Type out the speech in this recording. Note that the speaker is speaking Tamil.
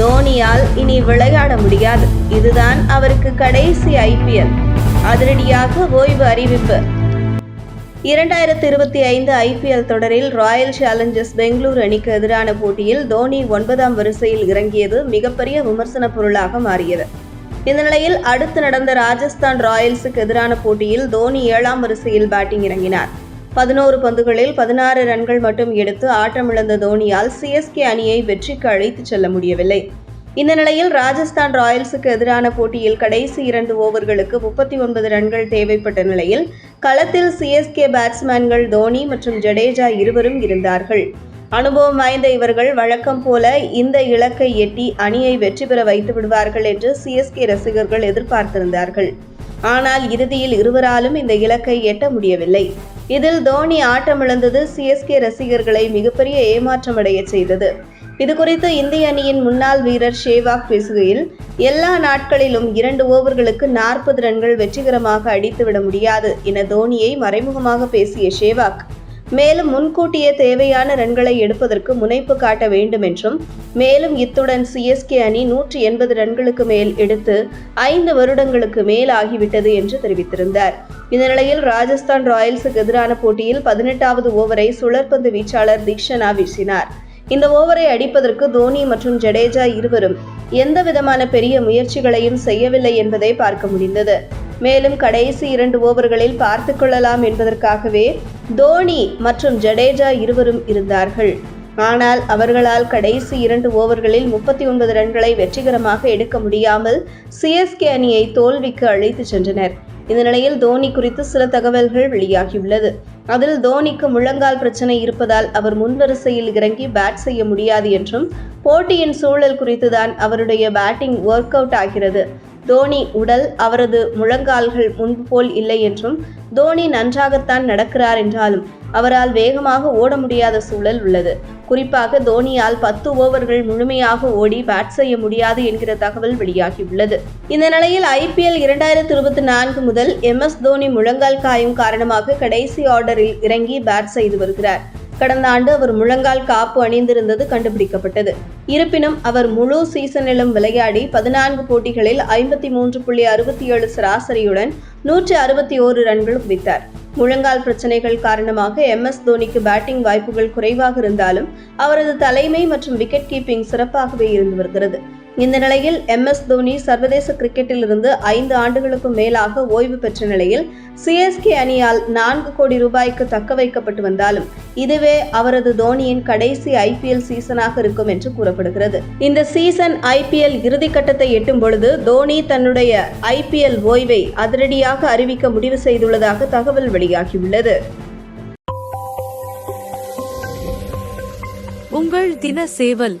தோனியால் இனி விளையாட முடியாது. இதுதான் அவருக்கு கடைசி ஐபிஎல் அதிரடியாக ஓய்வு அறிவிப்பு. இரண்டாயிரத்தி இருபத்தி ஐந்து ஐபிஎல் தொடரில் ராயல் சேலஞ்சர்ஸ் பெங்களூரு அணிக்கு எதிரான போட்டியில் தோனி ஒன்பதாம் வரிசையில் இறங்கியது மிகப்பெரிய விமர்சன பொருளாக மாறியது. இந்த நிலையில் அடுத்து நடந்த ராஜஸ்தான் ராயல்ஸுக்கு எதிரான போட்டியில் தோனி ஏழாம் வரிசையில் பேட்டிங் இறங்கினார். பதினோரு பந்துகளில் பதினாறு ரன்கள் மட்டும் எடுத்து ஆட்டமிழந்த தோனியால் சிஎஸ்கே அணியை வெற்றிக்கு அழைத்துச் செல்ல முடியவில்லை. இந்த நிலையில் ராஜஸ்தான் ராயல்ஸுக்கு எதிரான போட்டியில் கடைசி இரண்டு ஓவர்களுக்கு முப்பத்தி ஒன்பது ரன்கள் தேவைப்பட்ட நிலையில் களத்தில் சிஎஸ்கே பேட்ஸ்மேன்கள் தோனி மற்றும் ஜடேஜா இருவரும் இருந்தார்கள். அனுபவம் வாய்ந்த இவர்கள் வழக்கம் போல இந்த இலக்கை எட்டி அணியை வெற்றி பெற வைத்து விடுவார்கள் என்று சிஎஸ்கே ரசிகர்கள் எதிர்பார்த்திருந்தார்கள். ஆனால் இறுதியில் இருவராலும் இந்த இலக்கை எட்ட முடியவில்லை. இதில் தோனி ஆட்டமிழந்தது சிஎஸ்கே ரசிகர்களை மிகப்பெரிய ஏமாற்றமடைய செய்தது. இது குறித்து இந்திய அணியின் முன்னாள் வீரர் ஷேவாக் பேசுகையில் எல்லா நாட்களிலும் இரண்டு ஓவர்களுக்கு நாற்பது ரன்கள் வெற்றிகரமாக அடித்துவிட முடியாது என தோனியை மறைமுகமாக பேசிய ஷேவாக் மேலும் முன்கூட்டியே தேவையான ரன்களை எடுப்பதற்கு முனைப்பு காட்ட வேண்டும் என்றும் மேலும் இத்துடன் சிஎஸ்கே அணி நூற்றி எண்பது ரன்களுக்கு மேல் எடுத்து ஐந்து வருடங்களுக்கு மேல் ஆகிவிட்டது என்று தெரிவித்திருந்தார். இந்த நிலையில் ராஜஸ்தான் ராயல்ஸுக்கு எதிரான போட்டியில் பதினெட்டாவது ஓவரை சுழற்பந்து வீச்சாளர் தீக்ஷனா வீசினார். இந்த ஓவரை அடிப்பதற்கு தோனி மற்றும் ஜடேஜா இருவரும் எந்த விதமான பெரிய முயற்சிகளையும் செய்யவில்லை என்பதை பார்க்க முடிந்தது. மேலும் கடைசி இரண்டு ஓவர்களில் பார்த்து கொள்ளலாம் என்பதற்காகவே தோனி மற்றும் ஜடேஜா இருவரும் இருந்தார்கள். ஆனால் அவர்களால் கடைசி இரண்டு ஓவர்களில் முப்பத்தி ஒன்பது ரன்களை வெற்றிகரமாக எடுக்க முடியாமல் சிஎஸ்கே அணியை தோல்விக்கு அழைத்து சென்றனர். இந்த நிலையில் தோனி குறித்து சில தகவல்கள் வெளியாகியுள்ளது. அதில் தோனிக்கு முழங்கால் பிரச்சனை இருப்பதால் அவர் முன்வரிசையில் இறங்கி பேட் செய்ய முடியாது என்றும் போட்டியின் சூழல் குறித்துதான் அவருடைய பேட்டிங் ஒர்க் அவுட் ஆகிறது. தோனி உடல் அவரது முழங்கால்கள் முன்பு போல் இல்லை என்றும் தோனி நன்றாகத்தான் நடக்கிறார் என்றாலும் அவரால் வேகமாக ஓட முடியாத சூழல் உள்ளது. குறிப்பாக தோனியால் பத்து ஓவர்கள் முழுமையாக ஓடி பேட் செய்ய முடியாது என்கிற தகவல் வெளியாகியுள்ளது. இந்த நிலையில் ஐபிஎல் இரண்டாயிரத்தி இருபத்தி நான்கு முதல் எம் எஸ் தோனி முழங்கால் காயம் காரணமாக கடைசி ஆர்டரில் இறங்கி பேட் செய்து வருகிறார். கடந்த ஆண்டு அவர் முழங்கால் காப்பு அணிந்திருந்தது கண்டுபிடிக்கப்பட்டது. இருப்பினும் அவர் முழு சீசனிலும் விளையாடி பதினான்கு போட்டிகளில் ஐம்பத்தி மூன்று புள்ளி அறுபத்தி ஏழு சராசரியுடன் நூற்றி அறுபத்தி ஓரு ரன்கள் குவித்தார். முழங்கால் பிரச்சனைகள் காரணமாக எம். எஸ். தோனிக்கு பேட்டிங் வாய்ப்புகள் குறைவாக இருந்தாலும் அவரது தலைமை மற்றும் விக்கெட் கீப்பிங் சிறப்பாகவே இருந்து வருகிறது. இந்த நிலையில் எம் எஸ் தோனி சர்வதேச கிரிக்கெட்டில் இருந்து ஐந்து ஆண்டுகளுக்கும் மேலாக ஓய்வு பெற்ற நிலையில் சிஎஸ்கே அணியால் நான்கு கோடி ரூபாய்க்கு தக்க வைக்கப்பட்டு வந்தாலும் இதுவே அவரது தோனியின் கடைசி ஐபிஎல் சீசனாக இருக்கும் என்று கூறப்படுகிறது. இந்த சீசன் ஐபிஎல் இறுதிக்கட்டத்தை எட்டும் பொழுது தோனி தன்னுடைய ஐபிஎல் ஓய்வை அதிரடியாக அறிவிக்க முடிவு செய்துள்ளதாக தகவல் வெளியாகியுள்ளது. உங்கள் தின சேவல்